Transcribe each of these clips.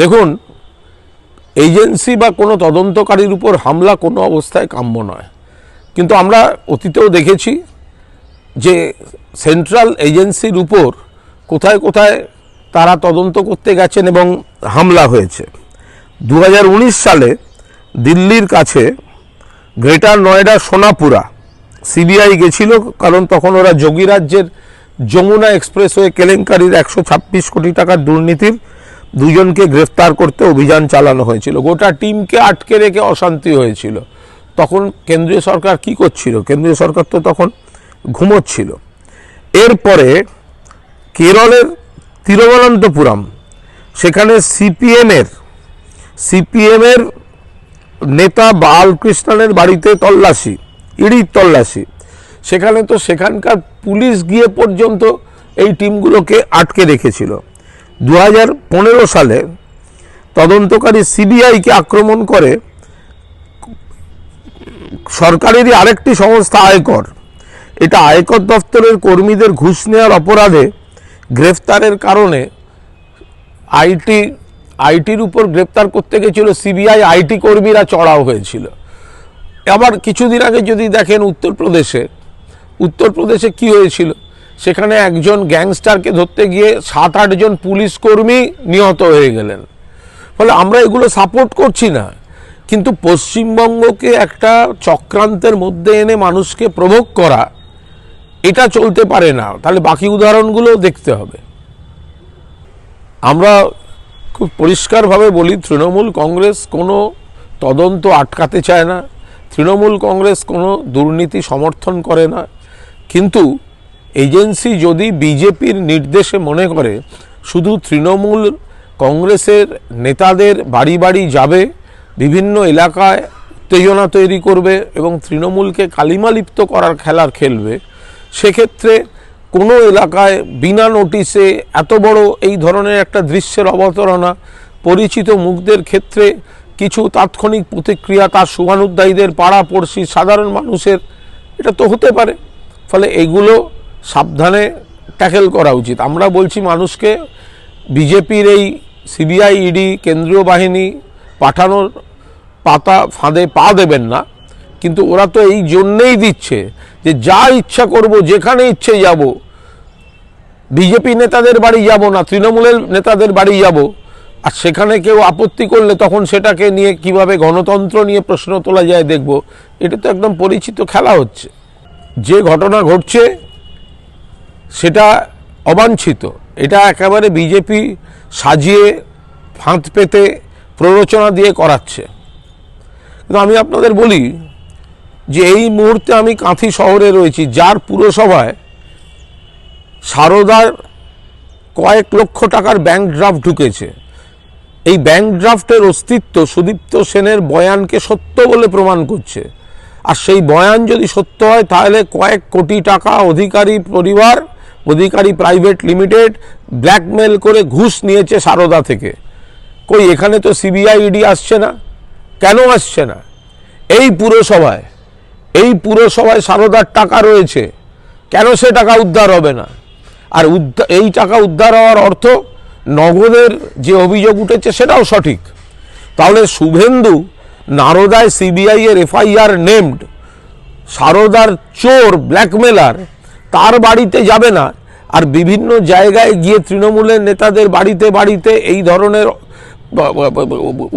দেখুন, এজেন্সি বা কোনো তদন্তকারীর উপর হামলা কোনো অবস্থায় কাম্য নয়। কিন্তু আমরা অতীতেও দেখেছি যে সেন্ট্রাল এজেন্সির উপর কোথায় কোথায় তারা তদন্ত করতে গেছেন এবং হামলা হয়েছে। দু হাজার উনিশ সালে দিল্লির কাছে গ্রেটার নয়ডা সোনাপুরা সিবিআই গেছিল, কারণ তখন ওরা যোগীরাজ্যের যমুনা এক্সপ্রেসওয়ে কেলেঙ্কারির একশো ছাব্বিশ কোটি টাকার দুর্নীতির দুজনকে গ্রেফতার করতে অভিযান চালানো হয়েছিল। গোটা টিমকে আটকে রেখে অশান্তি হয়েছিল। তখন কেন্দ্রীয় সরকার কি করছিল? কেন্দ্রীয় সরকার তো তখন ঘুমোচ্ছিল। এরপরে কেরলের তিরুবনন্তপুরম, সেখানে সিপিএমের সিপিএমের নেতা বালকৃষ্ণনের বাড়িতে তল্লাশি, ইডির তল্লাশি। সেখানে তো সেখানকার পুলিশ গিয়ে পর্যন্ত এই টিমগুলোকে আটকে রেখেছিল। দু সালে তদন্তকারী সিবিআইকে আক্রমণ করে সরকারেরই আরেকটি সংস্থা আয়কর। এটা আয়কর দপ্তরের কর্মীদের ঘুষ নেওয়ার অপরাধে গ্রেফতারের কারণে আইটি, আইটির উপর গ্রেপ্তার করতে গেছিল সিবিআই, আইটি কর্মীরা চড়াও হয়েছিল। আবার কিছুদিন আগে যদি দেখেন উত্তরপ্রদেশে উত্তরপ্রদেশে কি হয়েছিল? সেখানে একজন গ্যাংস্টারকে ধরতে গিয়ে সাত আটজন পুলিশ কর্মী নিহত হয়ে গেলেন। ফলে আমরা এগুলো সাপোর্ট করছি না। কিন্তু পশ্চিমবঙ্গকে একটা চক্রান্তের মধ্যে এনে মানুষকে প্রভোগ করা, এটা চলতে পারে না। তাহলে বাকি উদাহরণগুলো দেখতে হবে। আমরা খুব পরিষ্কারভাবে বলি, তৃণমূল কংগ্রেস কোনো তদন্ত আটকাতে চায় না। তৃণমূল কংগ্রেস কোনো দুর্নীতি সমর্থন করে না। কিন্তু এজেন্সি যদি বিজেপির নির্দেশে মনে করে শুধু তৃণমূল কংগ্রেসের নেতাদের বাড়ি বাড়ি যাবে, বিভিন্ন এলাকায় উত্তেজনা তৈরি করবে এবং তৃণমূলকে কালিমালিপ্ত করার খেলার খেলবে, সেক্ষেত্রে কোনো এলাকায় বিনা নোটিশে এত বড় এই ধরনের একটা দৃশ্যের অবতারণা, পরিচিত মুখদের ক্ষেত্রে কিছু তাৎক্ষণিক প্রতিক্রিয়া তার শুভানুদ্দায়ীদের পাড়া পড়শি সাধারণ মানুষের, এটা তো হতে পারে। ফলে এগুলো সাবধানে ট্যাকেল করা উচিত। আমরা বলছি মানুষকে বিজেপির এই সিবিআই ইডি কেন্দ্রীয় বাহিনী পাঠানোর পাতা ফাঁদে পা দেবেন না, কিন্তু ওরা তো এই জন্যেই দিচ্ছে যে যা ইচ্ছা করব, যেখানে ইচ্ছে যাব, বিজেপি নেতাদের বাড়ি যাব না, তৃণমূলের নেতাদের বাড়ি যাব, আর সেখানে কেউ আপত্তি করলে তখন সেটাকে নিয়ে কীভাবে গণতন্ত্র নিয়ে প্রশ্ন তোলা যায় দেখব। এটা তো একদম পরিচিত খেলা হচ্ছে। যে ঘটনা ঘটছে সেটা অবাঞ্ছিত। এটা একেবারে বিজেপি সাজিয়ে ফাঁদ পেতে প্ররোচনা দিয়ে করাচ্ছে। কিন্তু আমি আপনাদের বলি যে এই মুহূর্তে আমি কাঁথি শহরে রয়েছি, যার পুরসভায় সারদার কয়েক লক্ষ টাকার ব্যাংক ড্রাফট ঢুকেছে। এই ব্যাংক ড্রাফটের অস্তিত্ব সুদীপ্ত সেনের বয়ানকে সত্য বলে প্রমাণ করছে। আর সেই বয়ান যদি সত্য হয়, তাহলে কয়েক কোটি টাকা অধিকারী পরিবার অধিকারী প্রাইভেট লিমিটেড ব্ল্যাকমেল করে ঘুষ নিয়েছে সারদা থেকে। কই, এখানে তো সিবিআই ইডি আসছে না? কেন আসছে না? এই পুরসভায় এই পুরসভায় সারদার টাকা রয়েছে, কেন সে টাকা উদ্ধার হবে না? আর এই টাকা উদ্ধার হওয়ার অর্থ নগদের যে অভিযোগ উঠেছে সেটাও সঠিক। তাহলে শুভেন্দু নারদায় সিবিআই এর এফআইআর নেমড, সারদার চোর, ব্ল্যাকমেলার তার বাড়িতে যাবে না। আর বিভিন্ন জায়গায় গিয়ে তৃণমূলের নেতাদের বাড়িতে বাড়িতে এই ধরনের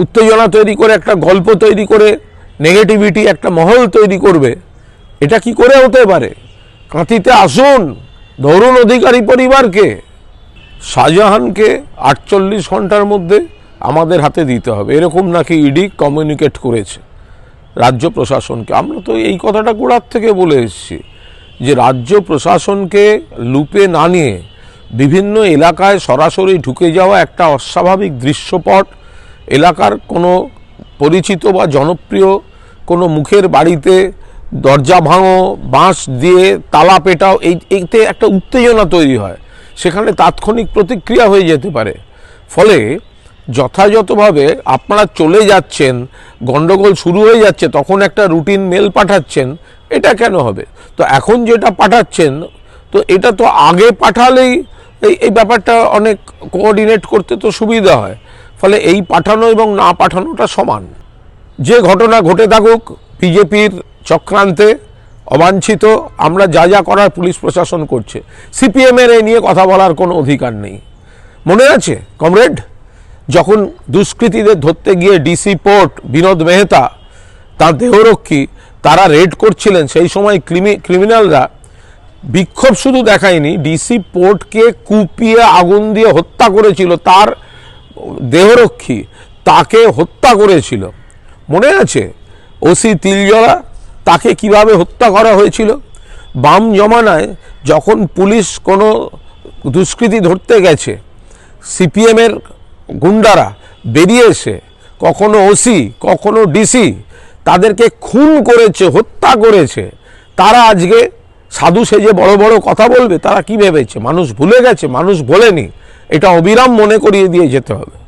উত্তেজনা তৈরি করে, একটা গল্প তৈরি করে নেগেটিভিটি একটা মহল তৈরি করবে। এটা কি করে হতে পারে? কাঁথিতে আসুন, ধরুন অধিকারী পরিবারকে। শাহজাহানকে আটচল্লিশ ঘণ্টার মধ্যে আমাদের হাতে দিতে হবে। এরকম নাকি ইডি কমিউনিকেট করেছে রাজ্য প্রশাসনকে। আমরা তো এই কথাটা গোড়ার থেকে বলে এসেছি। যে রাজ্য প্রশাসনকে লুপে না নিয়ে বিভিন্ন এলাকায় সরাসরি ঢুকে যাওয়া একটা অস্বাভাবিক দৃশ্যপট, এলাকার কোনো পরিচিত বা জনপ্রিয় কোনো মুখের বাড়িতে দরজা ভাঙো, বাঁশ দিয়ে তালা পেটাও, এই এইতে একটা উত্তেজনা তৈরি হয়। সেখানে তাৎক্ষণিক প্রতিক্রিয়া হয়ে যেতে পারে। ফলে যথাযথভাবে আপনারা চলে যাচ্ছেন, গন্ডগোল শুরু হয়ে যাচ্ছে, তখন একটা রুটিন মেল পাঠাচ্ছেন এটা কেন হবে? তো এখন যেটা পাঠাচ্ছেন, তো এটা তো আগে পাঠালেই এই এই ব্যাপারটা অনেক কোঅর্ডিনেট করতে তো সুবিধা হয়। ফলে এই পাঠানো এবং না পাঠানোটা সমান। যে ঘটনা ঘটে থাকুক, বিজেপির চক্রান্তে অবাঞ্ছিত, আমরা যা যা করার পুলিশ প্রশাসন করছে। সিপিএমের এ নিয়ে কথা বলার কোনো অধিকার নেই। মনে আছে, কমরেড? যখন দুষ্কৃতীদের ধরতে গিয়ে ডিসি পোর্ট বিনোদ মেহতা, তার দেহরক্ষী তারা রেড করছিলেন, সেই সময় ক্রিমি ক্রিমিনালরা বিক্ষোভ শুধু দেখায়নি ডিসি পোর্টকে কুপিয়ে আগুন দিয়ে হত্যা করেছিল, তার দেহরক্ষী তাকে হত্যা করেছিল। মনে আছে? ওসি তিলজলা তাকে কীভাবে হত্যা করা হয়েছিল? বাম জমানায় যখন পুলিশ কোনো দুষ্কৃতী ধরতে গেছে সিপিএমের গুন্ডারা বেরিয়ে এসে, কখনো ওসি কখনো ডিসি তাদেরকে খুন করেছে, হত্যা করেছে। তারা আজকে সাধু সেজে বড় বড় কথা বলবে, তারা কি ভেবেছে? মানুষ ভুলে গেছে, মানুষ বলেনি। এটা অবিরাম মনে করিয়ে দিয়ে যেতে হবে।